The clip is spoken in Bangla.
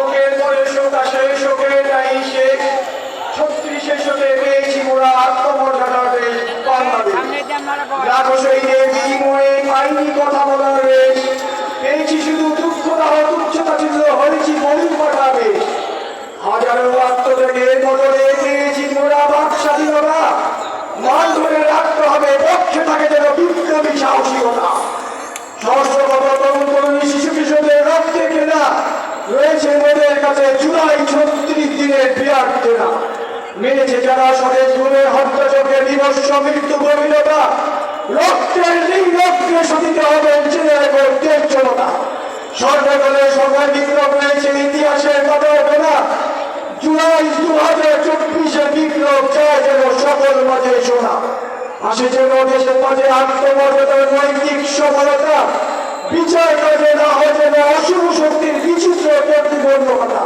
শোকের পরে শোক আসে শোকের নাই শেষ ছত্রিশে শোকে পেয়েছি মোরা আত্মমর্যাদার দেশ বাংলাদেশ। লাখো শহীদের বিনিময়ে পাইনি কথা সদস্য মৃত্যুকর্মী নেতা রক্তের রক্তে শোধিত হবেন দেশ জনতা সর্বকালে সবাই বিপ্লব রয়েছে ইতিহাসের কথা হবে না। জুলাই দু হাজার চব্বিশে বিপ্লব চায় যেন সকল মাঝে শোনা। আসে যেন দেশের মাঝে আত্মমর্যাদার নৈতিক সফলতা, বিচার কাজে না হয় যেন অশুভ শক্তির বিচিত্র প্রতিবন্ধকতা।